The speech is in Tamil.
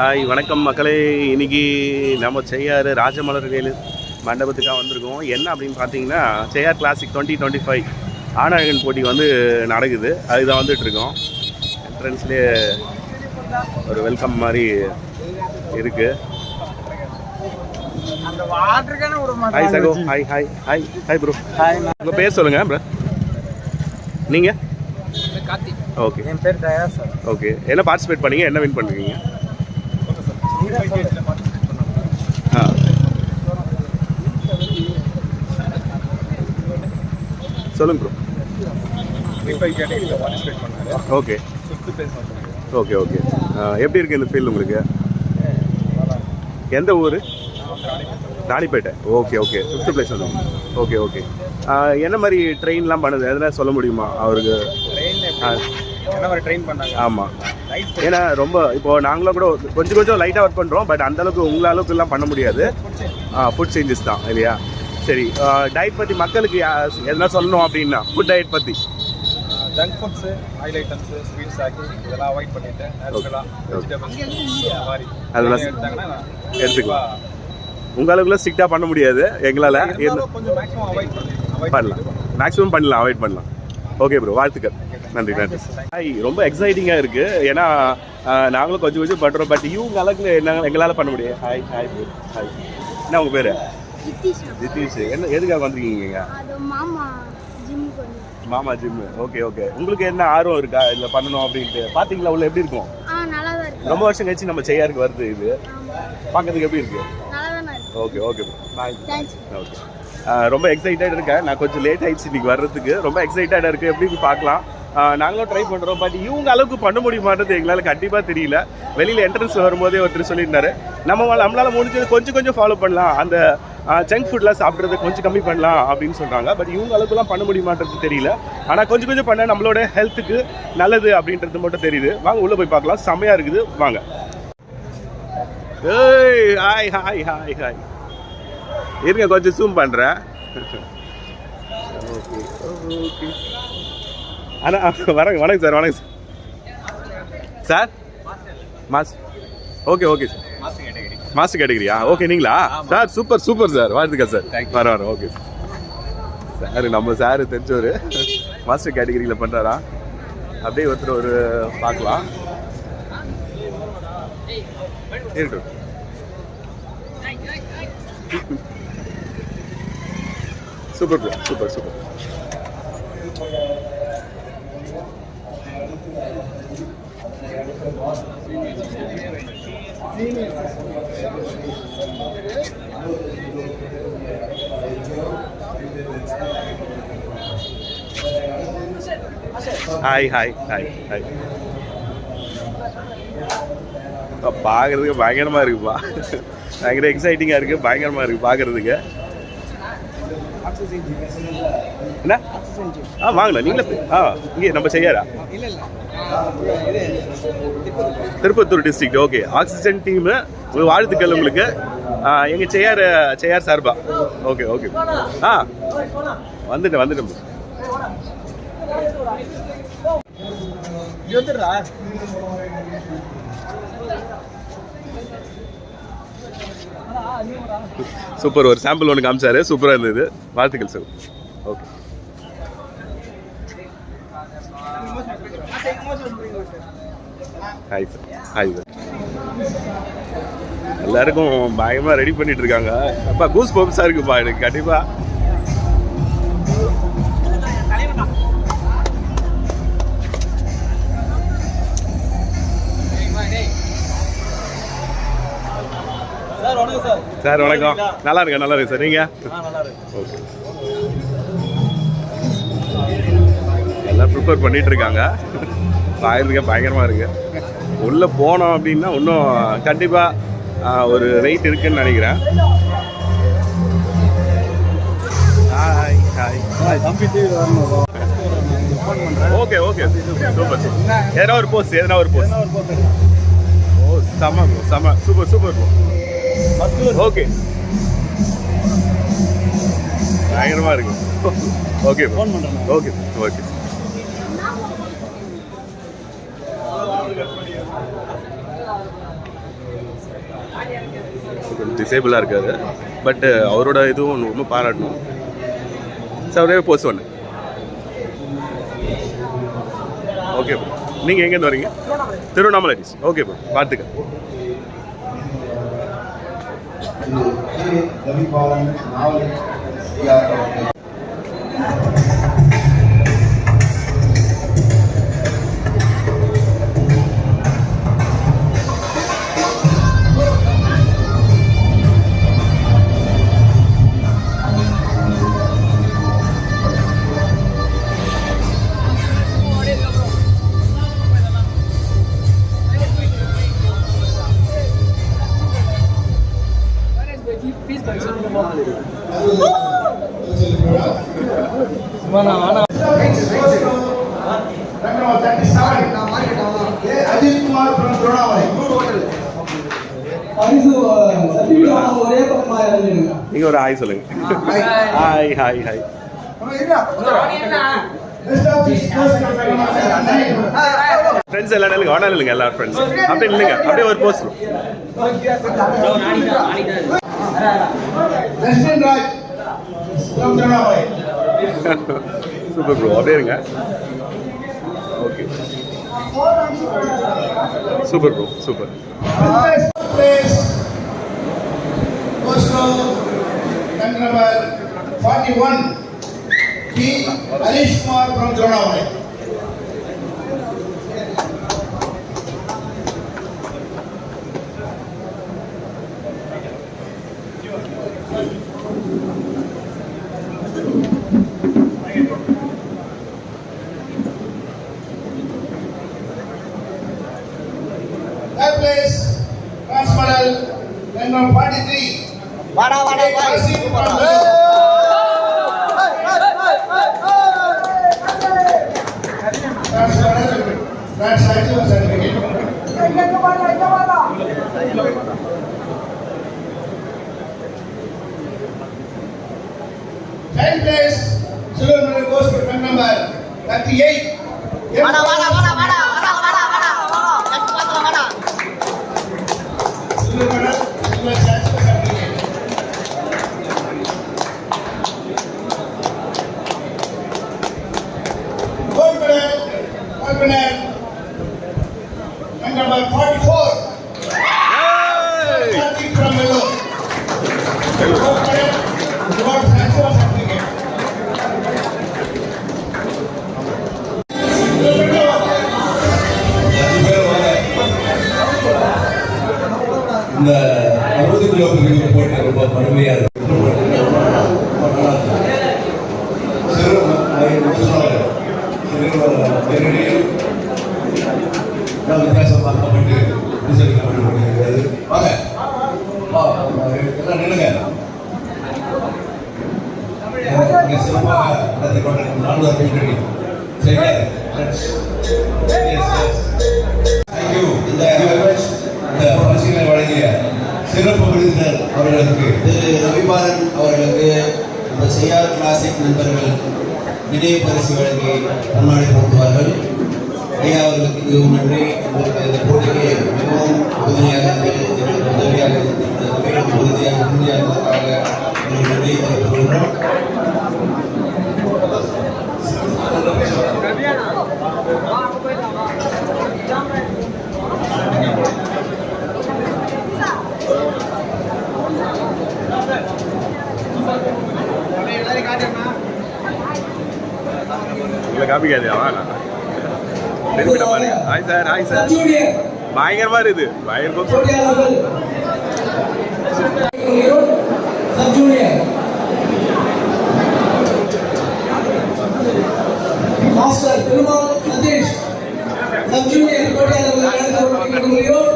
ஹாய் வணக்கம் மக்களே. இன்னைக்கு நம்ம செய்யாறு ராஜமலர் வேலு மண்டபத்துக்காக வந்திருக்கோம். என்ன அப்படின்னு பார்த்தீங்கன்னா Cheyyar classic twenty twenty five ஆணழகன் போட்டி வந்து நடக்குது. அதுதான் வந்துட்டு இருக்கோம் என்ட்ரன்ஸ்லேயே ஒரு வெல்கம் மாதிரி இருக்கு. அந்த வாட்டருக்கான விட ஹாய் சகோ hi hi hi hi bro hi உங்கள் பேர் சொல்லுங்கள் ப்ரோ நீங்கள் கார்த்திக். ஓகே என் பேர் தயா சார். ஓகே என்ன பார்ட்டிசிபேட் பண்ணீங்க? என்ன வின் பண்ணுறீங்க சொல்லுங்க ப்ரோ ஓகே ஓகே ஓகே எப்படி இருக்கு இந்த ஃபீல்டு உங்களுக்கு? எந்த ஊர்? Ranipet. Okay okay fifth place வந்து. ஓகே ஓகே என்ன மாதிரி ட்ரெயின்லாம் பண்ணுது? எதனா சொல்ல முடியுமா? அவருக்கு? என்ன மாதிரி ட்ரெயின் பண்ணாங்க? ஆமாம் ஏன்னா ரொம்ப இப்போ நாங்களும் கூட கொஞ்சம் கொஞ்சம் லைட்டாக ஒர்க் பண்ணுறோம் பட் அந்த அளவுக்கு உங்களை அளவுக்கு எல்லாம் பண்ண முடியாது. ஃபுட் சேஞ்சஸ் தான் இல்லையா? சரி டயட் பற்றி மக்களுக்கு எதனா சொல்லணும் அப்படின்னா ஃபுட் டயட் பற்றி junk foods oil items sweet snacks இதெல்லாம் அவாய்ட் பண்ணிட்டு நேச்சுரலாக வெஜிடபிள்ஸ் இந்த மாதிரி. அதெல்லாம் எடுத்தாங்கன்னா எடுத்துக்கலாம். உங்கள் அளவுக்குலாம் ஸ்ட்ரிக்டாக பண்ண முடியாது எங்களால். கொஞ்சம் மேக்ஸிமம் அவாய்ட் பண்ணலாம். மேக்ஸிமம் பண்ணலாம் அவாய்ட் பண்ணலாம். ஓகே ப்ரோ வாழ்த்துக்கள். நன்றி நன்றி. ஹாய் ரொம்ப எக்ஸைட்டிங்காக இருக்குது ஏன்னா நாங்களும் கொஞ்சம் கொஞ்சம் பண்ணுறோம் பட் இவங்க அளவுக்கு என்ன எங்களால் பண்ண முடியாது. ஹாய் ஹாய் ஹாய் என்ன உங்கள் பேர்? நிதிஷ் என்ன எதுக்காக வந்திருக்கீங்க அது மாமா ஜிம் பண்ணி மாமா ஜிம் ஓகே ஓகே உங்களுக்கு என்ன ஆர்வம் இருக்கா? இதில் பண்ணணும் அப்படின்ட்டு. பார்த்தீங்களா உள்ள எப்படி இருக்கும்? ஆ நல்லா தான் இருக்கு. ரொம்ப வருஷம் கழிச்சு நம்ம செய்யாருக்கு வருது இது. பார்க்கறதுக்கு எப்படி இருக்கு? நல்லா தானே இருக்கு ஓகே ஓகே பாய் ஓகே ரொம்ப எக்ஸைட்டட் இருக்கேன். நான் கொஞ்சம் லேட் ஆயிடுச்சு இன்னைக்கு வர்றதுக்கு. ரொம்ப எக்ஸைட்டடாக இருக்குது எப்படி பார்க்கலாம்? நாங்களும் ட்ரை பண்ணுறோம் பட் இவங்க அளவுக்கு பண்ண முடியுமான்றது எங்களால் கண்டிப்பாக தெரியல. வெளியில் என்ட்ரன்ஸ் வரும்போதே ஒருத்தர் சொல்லியிருந்தாரு. நம்ம நம்மளால் முடிஞ்சது கொஞ்சம் கொஞ்சம் ஃபாலோ பண்ணலாம். அந்த ஜங்க் ஃபுட்லாம் சாப்பிட்றது கொஞ்சம் கம்மி பண்ணலாம் அப்படின்னு சொல்கிறாங்க பட் இவங்க அளவுக்குலாம் பண்ண முடியுமான்றது தெரியல. ஆனால் கொஞ்சம் கொஞ்சம் பண்ண நம்மளோட ஹெல்த்துக்கு நல்லது அப்படின்றது மட்டும் தெரியுது. வாங்க உள்ளே போய் பார்க்கலாம். செம்மையாக இருக்குது. வாங்க. ஏய் ஹாய் ஹாய் ஹாய் ஹாய் இருங்க கொஞ்சம் ஜூம் பண்ணுறேன் அண்ணா வணக்கம் வணக்கம் சார் வணக்கம் sir. Sir? Mass okay okay sir. Master கேட்டகிரியா okay நீங்களா? Sir super super sir. வாழ்த்துக்கள் சார். வர வர ஓகே சார். நம்ம சார் தெரிஞ்சவர். மாஸ்டர் கேட்டகிரியில் பண்ணுறாரா அப்படியே ஒருத்தர் ஒரு பார்க்கலாம். இருக்கட்டும் super bro super super hi hi hi hi பார்க்கறதுக்கு பயங்கரமாக இருக்குப்பா பயங்கர எக்ஸைட்டிங்காக இருக்குது பயங்கரமாக இருக்குது பார்க்குறதுக்கு என்ன? ஆ வாங்கலாம் நீங்களே ஆ இங்கே நம்ம செய்யாரா Tirupattur district okay oxygen team வாழ்த்துக்கள் உங்களுக்கு. ஆ, எங்க செய்யார் செய்யார் சார்பா. ஓகே ஓகே ஆ வந்துட்டேன் வந்துட்டேன். வந்துடுறா. சூப்பர். ஒரு சாம்பிள் ஒன்று காமிச்சாரு. சூப்பராக இருந்தது. வாழ்த்துக்கள் sir. Okay hi sir hi sir எல்லாருக்கும் பயமாக ரெடி பண்ணிட்டு இருக்காங்க. அப்பா கூஸ் பம்ப்ஸாக இருக்குப்பா எனக்கு கண்டிப்பாக சார் வணக்கம். நல்லா இருக்கேன் நல்லா இருக்கு சார். நீங்கள் ஓகே. எல்லாம் ப்ரிப்பேர் பண்ணிட்டு இருக்காங்க. பார்க்கறதுக்கு பயங்கரமாக இருக்கு. உள்ளே போனோம் அப்படின்னா இன்னும் கண்டிப்பாக ஒரு வெயிட் இருக்குன்னு நினைக்கிறேன். ஹாய் ஹாய் தம்பி ஓகே ஓகே சூப்பர் சூப்பர் எதனா ஒரு போஸ்ட் எதனா ஒரு போஸ்ட் ஓ செம bro, செம. சூப்பர் சூப்பர் ஓகே பயங்கரமாக இருக்கு. ஓகே ஃபோன் பண்ணுறேன் ஓகே சார் ஓகே டிசேபிளாக இருக்காரு. பட் அவரோட இதுவும் ரொம்ப பாராட்டணும். சார் ஒரே போஸ்ட் ஒன்று ஓகே ப்ரோ நீங்கள் எங்கேருந்து வரீங்க? திருவண்ணாமலை. டிஸ்ட்ரிக் ஓகே ப்ரோ பார்த்துக்க. రవి పవన్ నావలి நீங்க ஒரு ஹாய் சொல்லுங்க. Hi hi hi. ஃப்ரெண்ட்ஸ் எல்லா நிலங்க வாடா நிலுங்க எல்லா ஃப்ரெண்ட்ஸ் அப்படியே நிலுங்க அப்படியே ஒரு போஸ்ட் ராஜ் சூப்பர் ப்ரோ அப்படியே இருங்க. Okay super bro super forty one B Harishkumar Tiruvannamalai 45 para place, Suleiman number 38. Vada, vada, vada. உறுப்பினர் நம்பர் ஃபார்ட்டி ஃபோர் இந்த அறுபது கிலோ பிரிவில் போட்ட ரொம்ப கடுமையா இருக்கு சிறு வித்தியாசம் பார்க்கப்பட்டு விசாரிக்கப்பட்டு வாங்க. எல்லாம் நில்லுங்க. சிறப்பாக நடத்தி கொண்டிருக்கும் நான்கு பெண்கள். சரிங்க தேங்க்யூ இந்த இந்த பரிசீலனை வழங்கிய சிறப்பு விருந்தினர் அவர்களுக்கு. திரு ரவிபாலன் அவர்களுக்கு நம்ம செய்யார் கிளாசிக் நண்பர்கள் நினைவு பரிசு வழங்கி கண்ணாடி போட்டுவார்கள். ஐயா அவர்களுக்கு முன்னாடி இந்த போட்டிக்கு மிகவும் உறுதியாக உதவியாக மிகவும் உறுதியாக உறுதியாக இருந்ததுக்காக நன்றி கொள்கிறோம் காப்பி கேட்குது அவன் ஹாய் சார் ஹாய் சார் பயங்கரமா இருக்குது. பயங்கர master Perumal Sathish sub junior கோட்டையாளர்